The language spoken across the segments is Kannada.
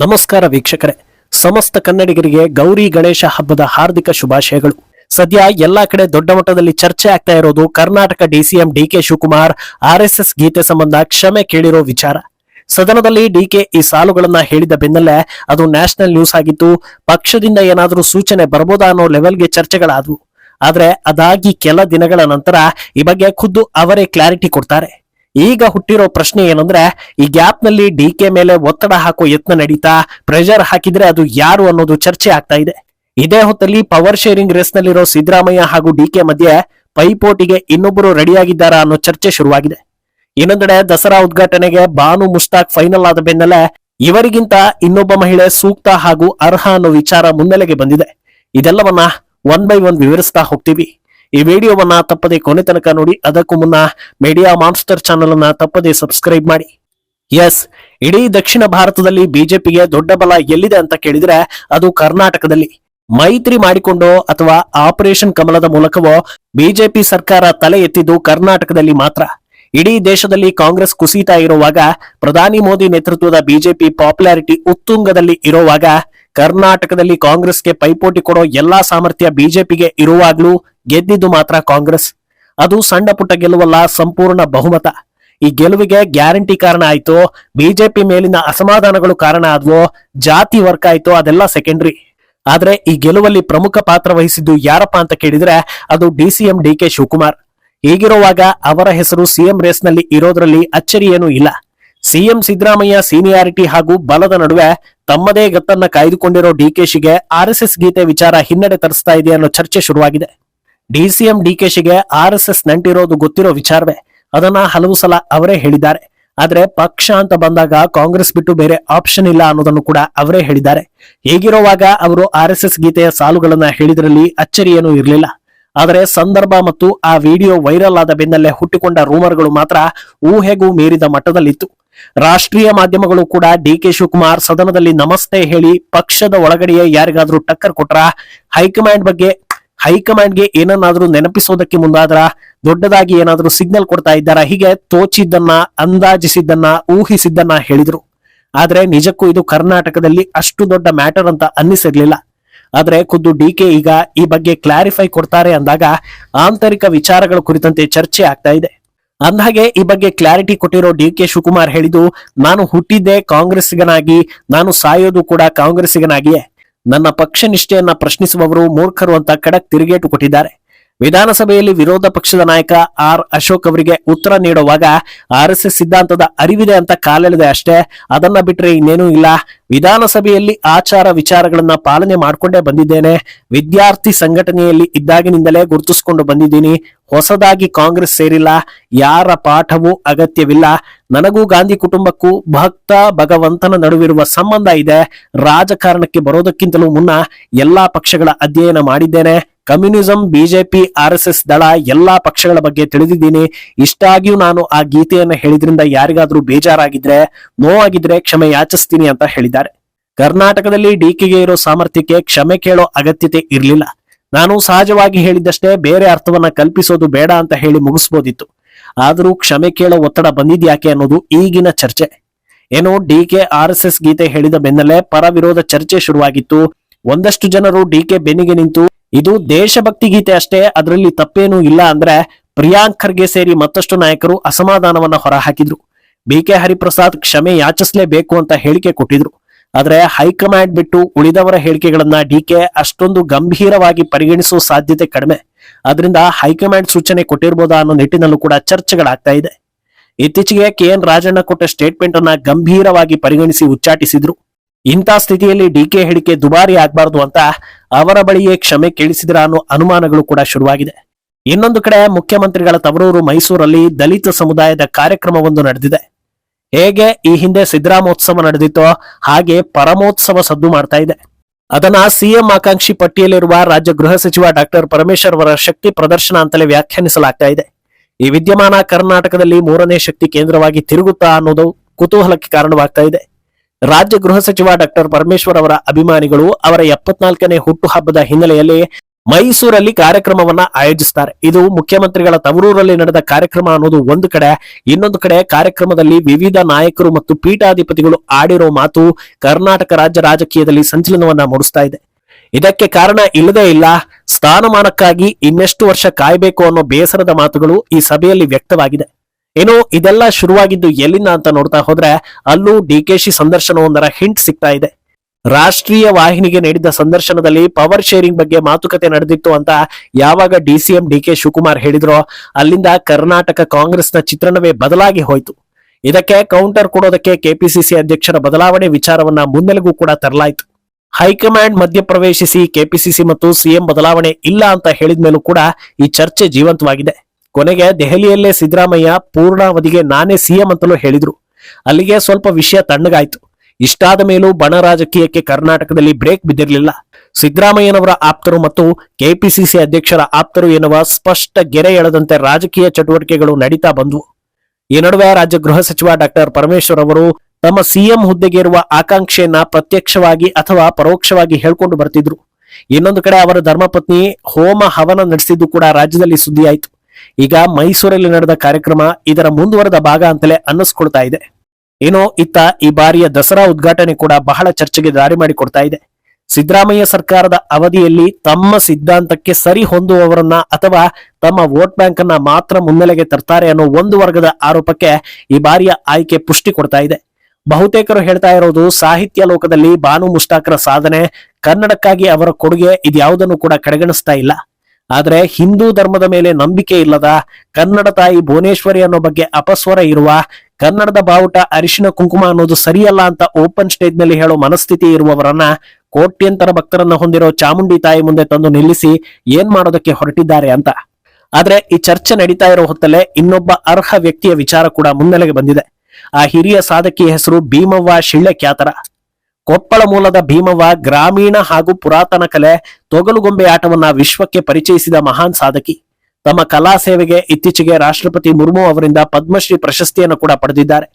ನಮಸ್ಕಾರ ವೀಕ್ಷಕರೇ. ಸಮಸ್ತ ಕನ್ನಡಿಗರಿಗೆ ಗೌರಿ ಗಣೇಶ ಹಬ್ಬದ ಹಾರ್ದಿಕ ಶುಭಾಶಯಗಳು. ಸದ್ಯ ಎಲ್ಲಾ ಕಡೆ ದೊಡ್ಡ ಮಟ್ಟದಲ್ಲಿ ಚರ್ಚೆ ಆಗ್ತಾ ಇರೋದು ಕರ್ನಾಟಕ ಡಿಸಿಎಂ ಡಿಕೆ ಶಿವಕುಮಾರ್ ಆರ್ಎಸ್ಎಸ್ ಗೀತೆ ಸಂಬಂಧ ಕ್ಷಮೆ ಕೇಳಿರೋ ವಿಚಾರ. ಸದನದಲ್ಲಿ ಡಿಕೆ ಈ ಸಾಲುಗಳನ್ನ ಹೇಳಿದ ಬೆನ್ನಲ್ಲೇ ಅದು ನ್ಯಾಷನಲ್ ನ್ಯೂಸ್ ಆಗಿತ್ತು. ಪಕ್ಷದಿಂದ ಏನಾದರೂ ಸೂಚನೆ ಬರ್ಬೋದಾ ಅನ್ನೋ ಲೆವೆಲ್ಗೆ ಚರ್ಚೆಗಳಾದವು. ಆದ್ರೆ ಅದಾಗಿ ಕೆಲ ದಿನಗಳ ನಂತರ ಈ ಬಗ್ಗೆ ಖುದ್ದು ಅವರೇ ಕ್ಲಾರಿಟಿ ಕೊಡ್ತಾರೆ. ಈಗ ಹುಟ್ಟಿರೋ ಪ್ರಶ್ನೆ ಏನಂದ್ರೆ, ಈ ಗ್ಯಾಪ್ನಲ್ಲಿ ಡಿ ಕೆ ಮೇಲೆ ಒತ್ತಡ ಹಾಕೋ ಯತ್ನ ನಡೀತಾ ಪ್ರೆಷರ್ ಹಾಕಿದ್ರೆ ಅದು ಯಾರು ಅನ್ನೋದು ಚರ್ಚೆ ಆಗ್ತಾ ಇದೆ. ಇದೇ ಹೊತ್ತಲ್ಲಿ ಪವರ್ ಶೇರಿಂಗ್ ರೇಸ್ ನಲ್ಲಿರೋ ಸಿದ್ದರಾಮಯ್ಯ ಹಾಗೂ ಡಿ ಕೆ ಮಧ್ಯೆ ಪೈಪೋಟಿಗೆ ಇನ್ನೊಬ್ಬರು ರೆಡಿಯಾಗಿದ್ದಾರಾ ಅನ್ನೋ ಚರ್ಚೆ ಶುರುವಾಗಿದೆ. ಇನ್ನೊಂದೆಡೆ ದಸರಾ ಉದ್ಘಾಟನೆಗೆ ಬಾನು ಮುಷ್ತಾಕ್ ಫೈನಲ್ ಆದ ಬೆನ್ನಲ್ಲೇ ಇವರಿಗಿಂತ ಇನ್ನೊಬ್ಬ ಮಹಿಳೆ ಸೂಕ್ತ ಹಾಗೂ ಅರ್ಹ ಅನ್ನೋ ವಿಚಾರ ಮುನ್ನೆಲೆಗೆ ಬಂದಿದೆ. ಇದೆಲ್ಲವನ್ನ ಒನ್ ಬೈ ಒನ್ ವಿವರಿಸ್ತಾ ಹೋಗ್ತೀವಿ. ಈ ವಿಡಿಯೋವನ್ನ ತಪ್ಪದೆ ಕೊನೆ ತನಕ ನೋಡಿ, ಅದಕ್ಕೂ ಮುನ್ನ ಮೀಡಿಯಾ ಮಾನ್ಸ್ಟರ್ ಚಾನಲ್ ಅನ್ನ ತಪ್ಪದೆ ಸಬ್ಸ್ಕ್ರೈಬ್ ಮಾಡಿ. ಎಸ್ ಇಡೀ ದಕ್ಷಿಣ ಭಾರತದಲ್ಲಿ ಬಿಜೆಪಿಗೆ ದೊಡ್ಡ ಬಲ ಎಲ್ಲಿದೆ ಅಂತ ಕೇಳಿದ್ರೆ ಅದು ಕರ್ನಾಟಕದಲ್ಲಿ. ಮೈತ್ರಿ ಮಾಡಿಕೊಂಡೋ ಅಥವಾ ಆಪರೇಷನ್ ಕಮಲದ ಮೂಲಕವೋ ಬಿಜೆಪಿ ಸರ್ಕಾರ ತಲೆ ಎತ್ತಿದ್ದು ಕರ್ನಾಟಕದಲ್ಲಿ ಮಾತ್ರ. ಇಡೀ ದೇಶದಲ್ಲಿ ಕಾಂಗ್ರೆಸ್ ಕುಸಿತಾ ಇರುವಾಗ, ಪ್ರಧಾನಿ ಮೋದಿ ನೇತೃತ್ವದ ಬಿಜೆಪಿ ಪಾಪ್ಯುಲಾರಿಟಿ ಉತ್ತುಂಗದಲ್ಲಿ ಇರುವಾಗ, ಕರ್ನಾಟಕದಲ್ಲಿ ಕಾಂಗ್ರೆಸ್ಗೆ ಪೈಪೋಟಿ ಕೊಡೋ ಎಲ್ಲಾ ಸಾಮರ್ಥ್ಯ ಬಿಜೆಪಿಗೆ ಇರುವಾಗ್ಲೂ ಗೆದ್ದಿದ್ದು ಮಾತ್ರ ಕಾಂಗ್ರೆಸ್. ಅದು ಸಣ್ಣ ಪುಟ್ಟ ಗೆಲುವಲ್ಲ ಸಂಪೂರ್ಣ ಬಹುಮತ. ಈ ಗೆಲುವಿಗೆ ಗ್ಯಾರಂಟಿ ಕಾರಣ ಆಯ್ತು, ಬಿಜೆಪಿ ಮೇಲಿನ ಅಸಮಾಧಾನಗಳು ಕಾರಣ ಆದ್ವೋ, ಜಾತಿ ವರ್ಕ್ ಆಯ್ತು, ಅದೆಲ್ಲ ಸೆಕೆಂಡ್ರಿ ಆದ್ರೆ ಈ ಗೆಲುವಲ್ಲಿ ಪ್ರಮುಖ ಪಾತ್ರ ವಹಿಸಿದ್ದು ಯಾರಪ್ಪ ಅಂತ ಕೇಳಿದ್ರೆ ಅದು ಡಿಸಿಎಂ ಡಿ ಕೆ ಶಿವಕುಮಾರ್. ಹೀಗಿರುವಾಗ ಅವರ ಹೆಸರು ಸಿಎಂ ರೇಸ್ನಲ್ಲಿ ಇರೋದ್ರಲ್ಲಿ ಅಚ್ಚರಿ ಏನೂ ಇಲ್ಲ. ಸಿಎಂ ಸಿದ್ದರಾಮಯ್ಯ ಸೀನಿಯಾರಿಟಿ ಹಾಗೂ ಬಲದ ನಡುವೆ ತಮ್ಮದೇ ಗತ್ತನ್ನ ಕಾಯ್ದುಕೊಂಡಿರೋ ಡಿಕೆಶಿಗೆ ಆರ್ಎಸ್ಎಸ್ ಗೀತೆ ವಿಚಾರ ಹಿನ್ನಡೆ ತರಿಸ್ತಾ ಇದೆ ಅನ್ನೋ ಚರ್ಚೆ ಶುರುವಾಗಿದೆ. ಡಿಸಿಎಂ ಡಿಕೆಶಿಗೆ ಎಸ್ ನಂಟಿರೋದು ಗೊತ್ತಿರೋ ವಿಚಾರವೇ? ಅದನ್ನ ಹಲವು ಸಲ ಅವರೇ ಹೇಳಿದ್ದಾರೆ. ಆದ್ರೆ ಪಕ್ಷ ಅಂತ ಬಂದಾಗ ಕಾಂಗ್ರೆಸ್ ಬಿಟ್ಟು ಬೇರೆ ಆಪ್ಷನ್ ಇಲ್ಲ ಅನ್ನೋದನ್ನು ಕೂಡ ಅವರೇ ಹೇಳಿದ್ದಾರೆ. ಹೀಗಿರುವಾಗ ಅವರು ಎಸ್ ಗೀತೆಯ ಸಾಲುಗಳನ್ನ ಹೇಳಿದ್ರಲ್ಲಿ ಅಚ್ಚರಿ ಏನೂ ಇರಲಿಲ್ಲ. ಆದರೆ ಸಂದರ್ಭ ಮತ್ತು ಆ ವಿಡಿಯೋ ವೈರಲ್ ಆದ ಬೆನ್ನಲ್ಲೇ ಹುಟ್ಟಿಕೊಂಡ ರೂಮರ್ಗಳು ಮಾತ್ರ ಊಹೆಗೂ ಮೀರಿದ ಮಟ್ಟದಲ್ಲಿತ್ತು. ರಾಷ್ಟ್ರೀಯ ಮಾಧ್ಯಮಗಳು ಕೂಡ ಡಿ ಕೆ ಶಿವಕುಮಾರ್ ಸದನದಲ್ಲಿ ನಮಸ್ತೆ ಹೇಳಿ ಪಕ್ಷದ ಒಳಗಡೆಯೇ ಯಾರಿಗಾದ್ರೂ ಟಕ್ಕರ್ ಕೊಟ್ರ? ಹೈಕಮಾಂಡ್ ಬಗ್ಗೆ ಹೈಕಮಾಂಡ್ಗೆ ಏನನ್ನಾದರೂ ನೆನಪಿಸೋದಕ್ಕೆ ಮುಂದಾದ್ರ? ದೊಡ್ಡದಾಗಿ ಏನಾದರೂ ಸಿಗ್ನಲ್ ಕೊಡ್ತಾ ಇದ್ದಾರಾ? ಹೀಗೆ ತೋಚಿದ್ದನ್ನ, ಅಂದಾಜಿಸಿದ್ದನ್ನ, ಊಹಿಸಿದ್ದನ್ನ ಹೇಳಿದ್ರು. ಆದ್ರೆ ನಿಜಕ್ಕೂ ಇದು ಕರ್ನಾಟಕದಲ್ಲಿ ಅಷ್ಟು ದೊಡ್ಡ ಮ್ಯಾಟರ್ ಅಂತ ಅನ್ನಿಸಿರ್ಲಿಲ್ಲ. ಆದ್ರೆ ಖುದ್ದು ಡಿ ಕೆ ಈಗ ಈ ಬಗ್ಗೆ ಕ್ಲಾರಿಫೈ ಕೊಡ್ತಾರೆ ಅಂದಾಗ ಆಂತರಿಕ ವಿಚಾರಗಳ ಕುರಿತಂತೆ ಚರ್ಚೆ ಆಗ್ತಾ ಇದೆ. ಅಂದಹಾಗೆ ಈ ಬಗ್ಗೆ ಕ್ಲಾರಿಟಿ ಕೊಟ್ಟಿರೋ ಡಿ ಕೆ ಶಿವಕುಮಾರ್ ಹೇಳಿದ್ದು, ನಾನು ಹುಟ್ಟಿದ್ದೆ ಕಾಂಗ್ರೆಸ್ಸಿಗನಾಗಿ, ನಾನು ಸಾಯೋದು ಕೂಡ ಕಾಂಗ್ರೆಸ್ಸಿಗನಾಗಿಯೇ. ನನ್ನ ಪಕ್ಷ ನಿಷ್ಠೆಯನ್ನ ಪ್ರಶ್ನಿಸುವವರು ಮೂರ್ಖರು ಅಂತ ಖಡಕ್ ತಿರುಗೇಟು ಕೊಟ್ಟಿದ್ದಾರೆ. ವಿಧಾನಸಭೆಯಲ್ಲಿ ವಿರೋಧ ಪಕ್ಷದ ನಾಯಕ ಆರ್ ಅಶೋಕ್ ಅವರಿಗೆ ಉತ್ತರ ನೀಡುವಾಗ ಆರ್ ಎಸ್ ಎಸ್ ಸಿದ್ಧಾಂತದ ಅರಿವಿದೆ ಅಂತ ಕಾಲೆಳೆದೆ ಅಷ್ಟೇ. ಅದನ್ನ ಬಿಟ್ರೆ ಇನ್ನೇನೂ ಇಲ್ಲ. ವಿಧಾನಸಭೆಯಲ್ಲಿ ಆಚಾರ ವಿಚಾರಗಳನ್ನ ಪಾಲನೆ ಮಾಡಿಕೊಂಡೇ ಬಂದಿದ್ದೇನೆ. ವಿದ್ಯಾರ್ಥಿ ಸಂಘಟನೆಯಲ್ಲಿ ಇದ್ದಾಗಿನಿಂದಲೇ ಗುರುತಿಸಿಕೊಂಡು ಬಂದಿದ್ದೀನಿ. ಹೊಸದಾಗಿ ಕಾಂಗ್ರೆಸ್ ಸೇರಿಲ್ಲ. ಯಾರ ಪಾಠವೂ ಅಗತ್ಯವಿಲ್ಲ. ನನಗೂ ಗಾಂಧಿ ಕುಟುಂಬಕ್ಕೂ ಭಕ್ತ ಭಗವಂತನ ನಡುವಿರುವ ಸಂಬಂಧ ಇದೆ. ರಾಜಕಾರಣಕ್ಕೆ ಬರೋದಕ್ಕಿಂತಲೂ ಮುನ್ನ ಎಲ್ಲಾ ಪಕ್ಷಗಳ ಅಧ್ಯಯನ ಮಾಡಿದ್ದೇನೆ. Communism, BJP, R S S ದಳ ಎಲ್ಲಾ ಪಕ್ಷಗಳ ಬಗ್ಗೆ ತಿಳಿದಿದ್ದೀನಿ. ಇಷ್ಟಾಗಿಯೂ ನಾನು ಆ ಗೀತೆಯನ್ನು ಹೇಳಿದ್ರಿಂದ ಯಾರಿಗಾದ್ರೂ ಬೇಜಾರಾಗಿದ್ರೆ, ನೋವಾಗಿದ್ರೆ ಕ್ಷಮೆ ಯಾಚಿಸ್ತೀನಿ ಅಂತ ಹೇಳಿದ್ದಾರೆ. ಕರ್ನಾಟಕದಲ್ಲಿ ಡಿಕೆಗೆ ಇರೋ ಸಾಮರ್ಥ್ಯಕ್ಕೆ ಕ್ಷಮೆ ಕೇಳೋ ಅಗತ್ಯತೆ ಇರಲಿಲ್ಲ. ನಾನು ಸಹಜವಾಗಿ ಹೇಳಿದ್ದಷ್ಟೇ ಬೇರೆ ಅರ್ಥವನ್ನ ಕಲ್ಪಿಸೋದು ಬೇಡ ಅಂತ ಹೇಳಿ ಮುಗಿಸ್ಬೋದಿತ್ತು. ಆದರೂ ಕ್ಷಮೆ ಕೇಳೋ ಒತ್ತಡ ಬಂದಿದ್ಯಾಕೆ ಅನ್ನೋದು ಈಗಿನ ಚರ್ಚೆ. ಏನು ಡಿಕೆ, ಆರ್ ಎಸ್ ಗೀತೆ ಹೇಳಿದ ಬೆನ್ನಲ್ಲೇ ಪರ ವಿರೋಧ ಚರ್ಚೆ ಶುರುವಾಗಿತ್ತು. ಒಂದಷ್ಟು ಜನರು ಡಿಕೆ ಬೆನ್ನಿಗೆ ನಿಂತು ಇದು ದೇಶಭಕ್ತಿ ಗೀತೆ ಅಷ್ಟೇ, ಅದರಲ್ಲಿ ತಪ್ಪೇನೂ ಇಲ್ಲ ಅಂದ್ರೆ ಪ್ರಿಯಾಂಕ್ ಖರ್ಗೆ ಸೇರಿ ಮತ್ತಷ್ಟು ನಾಯಕರು ಅಸಮಾಧಾನವನ್ನ ಹೊರಹಾಕಿದ್ರು. ಬಿ ಕೆ ಹರಿಪ್ರಸಾದ್ ಕ್ಷಮೆ ಯಾಚಿಸಲೇಬೇಕು ಅಂತ ಹೇಳಿಕೆ ಕೊಟ್ಟಿದ್ರು. ಆದ್ರೆ ಹೈಕಮಾಂಡ್ ಬಿಟ್ಟು ಉಳಿದವರ ಹೇಳಿಕೆಗಳನ್ನ ಡಿಕೆ ಅಷ್ಟೊಂದು ಗಂಭೀರವಾಗಿ ಪರಿಗಣಿಸುವ ಸಾಧ್ಯತೆ ಕಡಿಮೆ. ಅದರಿಂದ ಹೈಕಮಾಂಡ್ ಸೂಚನೆ ಕೊಟ್ಟಿರ್ಬೋದಾ ಅನ್ನೋ ನಿಟ್ಟಿನಲ್ಲೂ ಕೂಡ ಚರ್ಚೆಗಳಾಗ್ತಾ ಇದೆ. ಇತ್ತೀಚೆಗೆ ಕೆ ಎನ್ ರಾಜಣ್ಣ ಕೊಟ್ಟ ಸ್ಟೇಟ್ಮೆಂಟ್ ಅನ್ನ ಗಂಭೀರವಾಗಿ ಪರಿಗಣಿಸಿ ಉಚ್ಚಾಟಿಸಿದ್ರು. ಇಂಥ ಸ್ಥಿತಿಯಲ್ಲಿ ಡಿಕೆ ಹೇಳಿಕೆ ದುಬಾರಿ ಆಗ್ಬಾರ್ದು ಅಂತ ಅವರ ಬಳಿಯೇ ಕ್ಷಮೆ ಕೇಳಿಸಿದ್ರ ಅನ್ನೋ ಅನುಮಾನಗಳು ಕೂಡ ಶುರುವಾಗಿದೆ. ಇನ್ನೊಂದು ಕಡೆ ಮುಖ್ಯಮಂತ್ರಿಗಳ ತವರೂರು ಮೈಸೂರಲ್ಲಿ ದಲಿತ ಸಮುದಾಯದ ಕಾರ್ಯಕ್ರಮವೊಂದು ನಡೆದಿದೆ. ಹೇಗೆ ಈ ಹಿಂದೆ ಸಿದ್ದರಾಮೋತ್ಸವ ನಡೆದಿತ್ತೋ ಹಾಗೆ ಪರಮೋತ್ಸವ ಸದ್ದು ಮಾಡ್ತಾ ಇದೆ. ಅದನ್ನ ಸಿಎಂ ಆಕಾಂಕ್ಷಿ ಪಟ್ಟಿಯಲ್ಲಿರುವ ರಾಜ್ಯ ಗೃಹ ಸಚಿವ ಡಾಕ್ಟರ್ ಪರಮೇಶ್ವರ್ ಅವರ ಶಕ್ತಿ ಪ್ರದರ್ಶನ ಅಂತಲೇ ವ್ಯಾಖ್ಯಾನಿಸಲಾಗ್ತಾ ಇದೆ. ಈ ವಿದ್ಯಮಾನ ಕರ್ನಾಟಕದಲ್ಲಿ ಮೂರನೇ ಶಕ್ತಿ ಕೇಂದ್ರವಾಗಿ ತಿರುಗುತ್ತಾ ಅನ್ನೋದು ಕುತೂಹಲಕ್ಕೆ ಕಾರಣವಾಗ್ತಾ ಇದೆ. ರಾಜ್ಯ ಗೃಹ ಸಚಿವ ಡಾಕ್ಟರ್ ಪರಮೇಶ್ವರ್ ಅವರ ಅಭಿಮಾನಿಗಳು ಅವರ ಎಪ್ಪತ್ನಾಲ್ಕನೇ ಹುಟ್ಟುಹಬ್ಬದ ಹಿನ್ನೆಲೆಯಲ್ಲಿ ಮೈಸೂರಲ್ಲಿ ಕಾರ್ಯಕ್ರಮವನ್ನ ಆಯೋಜಿಸ್ತಾರೆ. ಇದು ಮುಖ್ಯಮಂತ್ರಿಗಳ ತವರೂರಲ್ಲಿ ನಡೆದ ಕಾರ್ಯಕ್ರಮ ಅನ್ನೋದು ಒಂದು ಕಡೆ. ಇನ್ನೊಂದು ಕಡೆ ಕಾರ್ಯಕ್ರಮದಲ್ಲಿ ವಿವಿಧ ನಾಯಕರು ಮತ್ತು ಪೀಠಾಧಿಪತಿಗಳು ಆಡಿರೋ ಮಾತು ಕರ್ನಾಟಕ ರಾಜ್ಯ ರಾಜಕೀಯದಲ್ಲಿ ಸಂಚಲನವನ್ನ ಮೂಡಿಸ್ತಾ ಇದೆ. ಇದಕ್ಕೆ ಕಾರಣ ಇಲ್ಲದೇ ಇಲ್ಲ, ಸ್ಥಾನಮಾನಕ್ಕಾಗಿ ಇನ್ನೆಷ್ಟು ವರ್ಷ ಕಾಯಬೇಕು ಅನ್ನೋ ಬೇಸರದ ಮಾತುಗಳು ಈ ಸಭೆಯಲ್ಲಿ ವ್ಯಕ್ತವಾಗಿದೆ. ಏನು ಇದೆಲ್ಲ ಶುರುವಾಗಿದ್ದು ಎಲ್ಲಿಂದ ಅಂತ ನೋಡ್ತಾ ಹೋದ್ರೆ ಅಲ್ಲೂ ಡಿ ಕೆ ಡಿಕೆಶಿ ಸಂದರ್ಶನವೊಂದರ ಹಿಂಟ್ ಸಿಗ್ತಾ ಇದೆ. ರಾಷ್ಟ್ರೀಯ ವಾಹಿನಿಗೆ ನೀಡಿದ ಸಂದರ್ಶನದಲ್ಲಿ ಪವರ್ ಶೇರಿಂಗ್ ಬಗ್ಗೆ ಮಾತುಕತೆ ನಡೆದಿತ್ತು ಅಂತ ಯಾವಾಗ D CM D K Shivakumar ಹೇಳಿದ್ರೋ ಅಲ್ಲಿಂದ ಕರ್ನಾಟಕ ಕಾಂಗ್ರೆಸ್ನ ಚಿತ್ರಣವೇ ಬದಲಾಗಿ ಹೋಯಿತು. ಇದಕ್ಕೆ ಕೌಂಟರ್ ಕೊಡೋದಕ್ಕೆ ಕೆಪಿಸಿಸಿ ಅಧ್ಯಕ್ಷರ ಬದಲಾವಣೆ ವಿಚಾರವನ್ನ ಮುನ್ನೆಲೆಗೂ ಕೂಡ ತರಲಾಯಿತು. ಹೈಕಮಾಂಡ್ ಮಧ್ಯಪ್ರವೇಶಿಸಿ ಕೆಪಿಸಿಸಿ ಮತ್ತು ಸಿಎಂ ಬದಲಾವಣೆ ಇಲ್ಲ ಅಂತ ಹೇಳಿದ ಮೇಲೂ ಕೂಡ ಈ ಚರ್ಚೆ ಜೀವಂತವಾಗಿದೆ. ಕೊನೆಗೆ ದೆಹಲಿಯಲ್ಲೇ ಸಿದ್ದರಾಮಯ್ಯ ಪೂರ್ಣಾವಧಿಗೆ ನಾನೇ ಸಿಎಂ ಅಂತಲೂ ಹೇಳಿದ್ರು. ಅಲ್ಲಿಗೆ ಸ್ವಲ್ಪ ವಿಷಯ ತಣ್ಣಗಾಯ್ತು. ಇಷ್ಟಾದ ಮೇಲೂ ಬಣ ರಾಜಕೀಯಕ್ಕೆ ಕರ್ನಾಟಕದಲ್ಲಿ ಬ್ರೇಕ್ ಬಿದ್ದಿರಲಿಲ್ಲ. ಸಿದ್ದರಾಮಯ್ಯನವರ ಆಪ್ತರು ಮತ್ತು ಕೆಪಿಸಿಸಿ ಅಧ್ಯಕ್ಷರ ಆಪ್ತರು ಎನ್ನುವ ಸ್ಪಷ್ಟ ಗೆರೆ ಎಳೆದಂತೆ ರಾಜಕೀಯ ಚಟುವಟಿಕೆಗಳು ನಡೀತಾ ಬಂದವು. ಈ ನಡುವೆ ರಾಜ್ಯ ಗೃಹ ಸಚಿವ ಡಾಕ್ಟರ್ ಪರಮೇಶ್ವರ್ ಅವರು ತಮ್ಮ ಸಿಎಂ ಹುದ್ದೆಗೆ ಇರುವ ಆಕಾಂಕ್ಷೆಯನ್ನ ಪ್ರತ್ಯಕ್ಷವಾಗಿ ಅಥವಾ ಪರೋಕ್ಷವಾಗಿ ಹೇಳ್ಕೊಂಡು ಬರ್ತಿದ್ರು. ಇನ್ನೊಂದು ಕಡೆ ಅವರ ಧರ್ಮಪತ್ನಿ ಹೋಮ ಹವನ ನಡೆಸಿದ್ದು ಕೂಡ ರಾಜ್ಯದಲ್ಲಿ ಸುದ್ದಿಯಾಯಿತು. ಈಗ ಮೈಸೂರಲ್ಲಿ ನಡೆದ ಕಾರ್ಯಕ್ರಮ ಇದರ ಮುಂದುವರೆದ ಭಾಗ ಅಂತಲೇ ಅನ್ನಿಸ್ಕೊಳ್ತಾ ಇದೆ. ಏನೋ ಇತ್ತ ಈ ಬಾರಿಯ ದಸರಾ ಉದ್ಘಾಟನೆ ಕೂಡ ಬಹಳ ಚರ್ಚೆಗೆ ದಾರಿ ಮಾಡಿಕೊಡ್ತಾ ಇದೆ. ಸಿದ್ದರಾಮಯ್ಯ ಸರ್ಕಾರದ ಅವಧಿಯಲ್ಲಿ ತಮ್ಮ ಸಿದ್ಧಾಂತಕ್ಕೆ ಸರಿ ಹೊಂದುವವರನ್ನ ಅಥವಾ ತಮ್ಮ ವೋಟ್ ಬ್ಯಾಂಕ್ ಅನ್ನ ಮಾತ್ರ ಮುನ್ನೆಲೆಗೆ ತರ್ತಾರೆ ಅನ್ನೋ ಒಂದು ವರ್ಗದ ಆರೋಪಕ್ಕೆ ಈ ಬಾರಿಯ ಆಯ್ಕೆ ಪುಷ್ಟಿ ಕೊಡ್ತಾ ಇದೆ. ಬಹುತೇಕರು ಹೇಳ್ತಾ ಇರೋದು ಸಾಹಿತ್ಯ ಲೋಕದಲ್ಲಿ ಬಾನು ಮುಷ್ಟಾಕರ ಸಾಧನೆ ಕನ್ನಡಕ್ಕಾಗಿ ಅವರ ಕೊಡುಗೆ ಇದ್ಯಾವುದನ್ನು ಕೂಡ ಕಡೆಗಣಿಸ್ತಾ ಇಲ್ಲ. ಆದ್ರೆ ಹಿಂದೂ ಧರ್ಮದ ಮೇಲೆ ನಂಬಿಕೆ ಇಲ್ಲದ ಕನ್ನಡ ತಾಯಿ ಭುವನೇಶ್ವರಿ ಅನ್ನೋ ಬಗ್ಗೆ ಅಪಸ್ವರ ಇರುವ ಕನ್ನಡದ ಬಾವುಟ ಅರಿಶಿನ ಕುಂಕುಮ ಅನ್ನೋದು ಸರಿಯಲ್ಲ ಅಂತ ಓಪನ್ ಸ್ಟೇಜ್ನಲ್ಲಿ ಹೇಳೋ ಮನಸ್ಥಿತಿ ಇರುವವರನ್ನ ಕೋಟ್ಯಂತರ ಭಕ್ತರನ್ನ ಹೊಂದಿರೋ ಚಾಮುಂಡಿ ತಾಯಿ ಮುಂದೆ ತಂದು ನಿಲ್ಲಿಸಿ ಏನ್ ಮಾಡೋದಕ್ಕೆ ಹೊರಟಿದ್ದಾರೆ ಅಂತ. ಆದ್ರೆ ಈ ಚರ್ಚೆ ನಡೀತಾ ಇರೋ ಹೊತ್ತಲ್ಲೇ ಇನ್ನೊಬ್ಬ ಅರ್ಹ ವ್ಯಕ್ತಿಯ ವಿಚಾರ ಕೂಡ ಮುನ್ನೆಲೆಗೆ ಬಂದಿದೆ. ಆ ಹಿರಿಯ ಸಾಧಕಿಯ ಹೆಸರು ಭೀಮವ್ವ ಶಿಳ್ಳೆ ಖ್ಯಾತರ ಕೊಪ್ಪಳ ಮೂಲದ ಭೀಮವ್ವ ಗ್ರಾಮೀಣ ಹಾಗೂ ಪುರಾತನ ಕಲೆ ತೊಗಲುಗೊಂಬೆ ಆಟವನ್ನ ವಿಶ್ವಕ್ಕೆ ಪರಿಚಯಿಸಿದ ಮಹಾನ್ ಸಾಧಕಿ. ತಮ್ಮ ಕಲಾ ಸೇವೆಗೆ ಇತ್ತೀಚೆಗೆ ರಾಷ್ಟ್ರಪತಿ ಮುರ್ಮು ಅವರಿಂದ ಪದ್ಮಶ್ರೀ ಪ್ರಶಸ್ತಿಯನ್ನು ಕೂಡ ಪಡೆದಿದ್ದಾರೆ.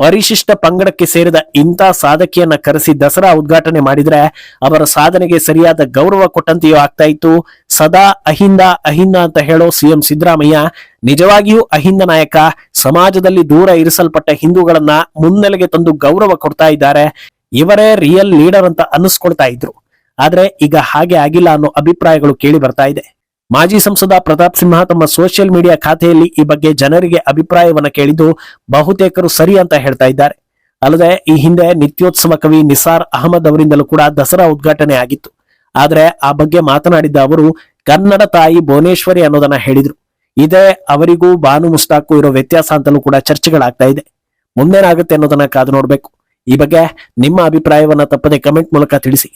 ಪರಿಶಿಷ್ಟ ಪಂಗಡಕ್ಕೆ ಸೇರಿದ ಇಂಥ ಸಾಧಕಿಯನ್ನ ಕರೆಸಿ ದಸರಾ ಉದ್ಘಾಟನೆ ಮಾಡಿದ್ರೆ ಅವರ ಸಾಧನೆಗೆ ಸರಿಯಾದ ಗೌರವ ಕೊಟ್ಟಂತೆಯೂ ಆಗ್ತಾ ಇತ್ತು. ಸದಾ ಅಹಿಂದ ಅಹಿಂದ ಅಂತ ಹೇಳೋ ಸಿಎಂ ಸಿದ್ದರಾಮಯ್ಯ ನಿಜವಾಗಿಯೂ ಅಹಿಂದ ನಾಯಕ, ಸಮಾಜದಲ್ಲಿ ದೂರ ಇರಿಸಲ್ಪಟ್ಟ ಹಿಂದೂಗಳನ್ನ ಮುನ್ನೆಲೆಗೆ ತಂದು ಗೌರವ ಕೊಡ್ತಾ ಇದ್ದಾರೆ. ಇವರೇ ರಿಯಲ್ ಲೀಡರ್ ಅಂತ ಅನ್ನಿಸ್ಕೊಳ್ತಾ ಇದ್ರು. ಆದ್ರೆ ಈಗ ಹಾಗೆ ಆಗಿಲ್ಲ ಅನ್ನೋ ಅಭಿಪ್ರಾಯಗಳು ಕೇಳಿ ಬರ್ತಾ ಇದೆ. ಮಾಜಿ ಸಂಸದ ಪ್ರತಾಪ್ ಸಿಂಹ ತಮ್ಮ ಸೋಷಿಯಲ್ ಮೀಡಿಯಾ ಖಾತೆಯಲ್ಲಿ ಈ ಬಗ್ಗೆ ಜನರಿಗೆ ಅಭಿಪ್ರಾಯವನ್ನ ಕೇಳಿದ್ದು ಬಹುತೇಕರು ಸರಿ ಅಂತ ಹೇಳ್ತಾ ಇದ್ದಾರೆ. ಅಲ್ಲದೆ ಈ ಹಿಂದೆ ನಿತ್ಯೋತ್ಸವ ಕವಿ ನಿಸಾರ್ ಅಹಮದ್ ಅವರಿಂದಲೂ ಕೂಡ ದಸರಾ ಉದ್ಘಾಟನೆ ಆಗಿತ್ತು. ಆದ್ರೆ ಆ ಬಗ್ಗೆ ಮಾತನಾಡಿದ್ದ ಅವರು, ಕನ್ನಡ ತಾಯಿ ಭುವನೇಶ್ವರಿ ಅನ್ನೋದನ್ನ ಹೇಳಿದ್ರು. ಇದೇ ಅವರಿಗೂ ಬಾನು ಮುಸ್ತಾಕು ಇರೋ ವ್ಯತ್ಯಾಸ ಅಂತಲೂ ಕೂಡ ಚರ್ಚೆಗಳಾಗ್ತಾ ಇದೆ. ಮುಂದೇನಾಗುತ್ತೆ ಅನ್ನೋದನ್ನ ಕಾದು ನೋಡ್ಬೇಕು. ಈ ಬಗ್ಗೆ ನಿಮ್ಮ ಅಭಿಪ್ರಾಯವನ್ನು ತಪ್ಪದೆ ಕಮೆಂಟ್ ಮೂಲಕ ತಿಳಿಸಿ.